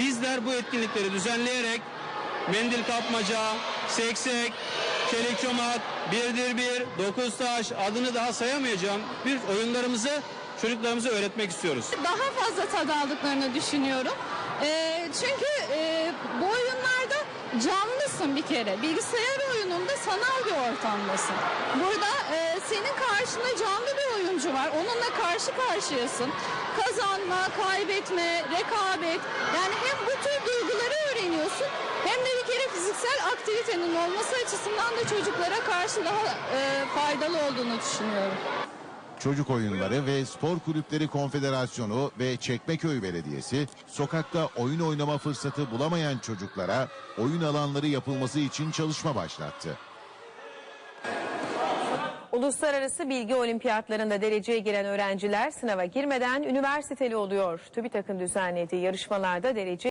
Bizler bu etkinlikleri düzenleyerek mendil kapmaca, seksek, çelik çomak, birdir bir, dokuz taş adını daha sayamayacağım bir oyunlarımızı çocuklarımıza öğretmek istiyoruz. daha fazla tad aldıklarını düşünüyorum. Ee, çünkü e, bu oyunlarda canlısın bir kere. Bilgisayar oyununda sanal bir ortamdasın. Burada e, senin karşında canlı bir oyuncu var. Onunla karşı karşıyasın. Kazanma, kaybetme, rekabet. Yani hem bu tür duyguları öğreniyorsun hem de bir kere fiziksel aktivitenin olması açısından da çocuklara karşı daha e, faydalı olduğunu düşünüyorum. Çocuk Oyunları ve Spor Kulüpleri Konfederasyonu ve Çekmeköy Belediyesi sokakta oyun oynama fırsatı bulamayan çocuklara oyun alanları yapılması için çalışma başlattı. Uluslararası Bilgi Olimpiyatlarında dereceye giren öğrenciler sınava girmeden üniversiteli oluyor. TÜBİTAK'ın düzenlediği yarışmalarda derece